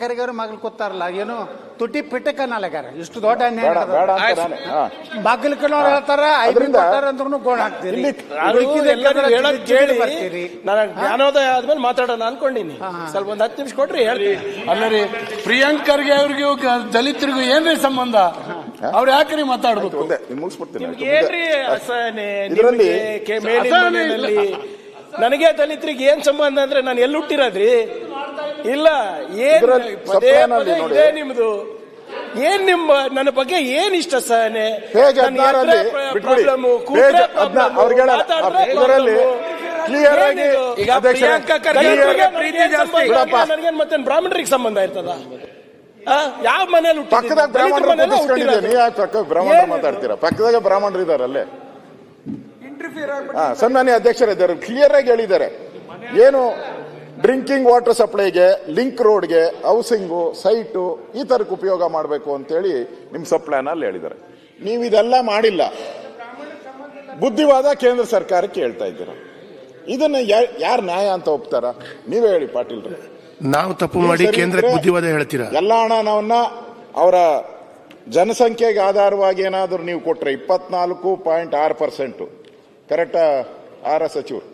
ಕರಿಗಾರ ಮಗಲ್ ಕೊತ್ತಾರಲ್ಲ ಏನು ತುಟಿ ಪಿಟ್ಟಕ್ಕ ನಾಲೆಗಾರ ಇಷ್ಟು ದೊಡ್ಡ ಅನ್ಯಾಯ ಬೇಡ ಬೇಡ ನಡೆದದ. ಅಂತ ನಾನೇ ಹಾ. ಬಾಗಿಲ್ಕನವ್ರು ಹೇಳ್ತಾರ ಅದ್ರಿಂದ- ಕೊಟ್ಟಾರ ಅಂದ್ರೂ ಗೋಣ ಹಾಕ್ತೀರಿ. ಎಲ್ಲರೂ ಹೇಳೋದ್ ಜಿಗಿ ಜಿಗಿ ಕೇಳಿ. ಬರ್ತೀರಿ. ನಾನು ಜ್ಞಾನೋದಯ ಆದ್ಮೇಲೆ ಮಾತಾಡೋಣ ಅನ್ಕೊಂಡಿನಿ. ಸ್ವಲ್ಪ ಒಂದ್ ಹತ್ತು ನಿಮಿಷ ಕೊಟ್ರಿ ಹೇಳ್ತೀನಿ. ಅಲ್ಲ ರೀ ಪ್ರಿಯಾಂಕರ್ಗೆ ಅವ್ರಿಗೂ ಗ- ದಲಿತರಿಗೂ ಏನ್ರಿ ಸಂಬಂಧ? ಅವ್ರು ಯಾಕ್ರಿ ಮಾತಾಡ್ಬೇಕು? ಒಂದೇ ನಿಮ್ ಮುಗಿಸ್ಬಿಡ್ತೀನಿ. ನಿಮ್ಗೆ ಏನ್ರಿ ಅಸಹನೆ ಇದ್ರಲ್ಲಿ- ನಿಮ್ಗೆ ಕೆ- ಮೇಲಿನ ಅಸಹನೆ ಇಲ್ಲ. ಮನೆಯಲ್ಲಿ? ನನಗೆ ದಲಿತರಿಗೆ ಏನ್ ಸಂಬಂಧ ಅಂದ್ರೆ ನಾನು ಎಲ್ಲಿ ಹುಟ್ಟಿರೋದ್ರಿ? ಇಲ್ಲ ಏನ್ ಇದ್ರಲ್ಲಿ ಪದೇ ಸಪ್ಲೈನಲ್ಲಿ ಪದೇ ನೋಡಿ. ಇದೇ ನಿಮ್ದು. ಏನ್ ನಿಮ್ಮ ನನ್ನ ಬಗ್ಗೆ ಏನ್ ಇಷ್ಟ ಸಹನೆ? ಪೇಜ್ ನನ್ನ ಹದಿನಾರಲ್ಲಿ ಎದ್ರೆ ಪ್ರ- ಬಿಟ್ಬಿಡಿ. ಪ್ರಾಬ್ಲಮ್ಮು, ಕೂತ್ರೆ ಹದಿನಾರು ಪ್ರಾಬ್ಲಮ್ಮು, ಅವ್ರಿಗೆ ಹೇಳಲ್ಲ. ಮಾತಾಡಿದ್ರೆ ಇದರಲ್ಲಿ ಪ್ರಾಬ್ಲಮ್ಮು. ಕ್ಲಿಯರ್ ಆಗಿ ಏನಿದು? ಈಗ ಅಧ್ಯಕ್ಷರೇ, ಪ್ರಿಯಾಂಕಾ ಖರ್ಗೆ clear ಅವ್ರಿಗೆ ಆಗಿ ಪ್ರೀತಿ ಜಾಸ್ತಿ ಬಿಡಪ್ಪ. ನನಗೇನ್ ಮತ್ತೆ ಬ್ರಾಹ್ಮಣರಿಗೆ ಸಂಬಂಧ ಇರ್ತದ? ಆ? ಯಾವ ಮನೇಲಿ ಪಕ್ಕದಾಗ ಬ್ರಾಹ್ಮಣರು ಕೂತಿಸ್ಕೊಂಡಿದ್ದೆ ನೀವ್ ಯಾಕೆ ಪಕ್ಕ ಬ್ರಾಹ್ಮಣರು ಮಾತಾಡ್ತೀರಾ? ಪಕ್ಕದಾಗ ಬ್ರಾಹ್ಮಣರು ಇದಾರಲ್ಲ ಹಾ ಸನ್ಮಾನ್ಯ ಅಧ್ಯಕ್ಷರಿದ್ದಾರೆ ಕ್ಲಿಯರ್ ಆಗಿ ಹೇಳಿದ್ದಾರೆ. ಏನು ಡ್ರಿಂಕಿಂಗ್ ವಾಟರ್ ಸಪ್ಲೈಗೆ ಲಿಂಕ್ ರೋಡ್ಗೆ ಹೌಸಿಂಗು ಸೈಟು ಈ ಥರಕ್ಕೆ ಉಪಯೋಗ ಮಾಡಬೇಕು ಅಂತೇಳಿ ನಿಮ್ಮ ಸಪ್ಲೈನಲ್ಲಿ ಹೇಳಿದ್ದಾರೆ. ನೀವು ಇದೆಲ್ಲ ಮಾಡಿಲ್ಲ. ಬುದ್ಧಿವಾದ ಕೇಂದ್ರ ಸರ್ಕಾರಕ್ಕೆ ಹೇಳ್ತಾ ಇದ್ದೀರ? ಇದನ್ನ ಯಾರು ನ್ಯಾಯ ಅಂತ ಒಪ್ತಾರ? ನೀವೇ ಹೇಳಿ ಪಾಟೀಲ್ ನಾವು ತಪ್ಪು ಮಾಡಿ ಕೇಂದ್ರ ಕೇಂದ್ರಕ್ಕೆ ಬುದ್ಧಿವಾದ ಹೇಳ್ತೀರಾ? ಎಲ್ಲ ಹಣವನ್ನ ಅವರ ಜನಸಂಖ್ಯೆಗೆ ಆಧಾರವಾಗಿ ಏನಾದರೂ ನೀವು ಕೊಟ್ಟರೆ ಇಪ್ಪತ್ನಾಲ್ಕು ಪಾಯಿಂಟ್ ಆರು ಪರ್ಸೆಂಟು. ಕರೆಕ್ಟಾ ಆರ ಸಚಿವರು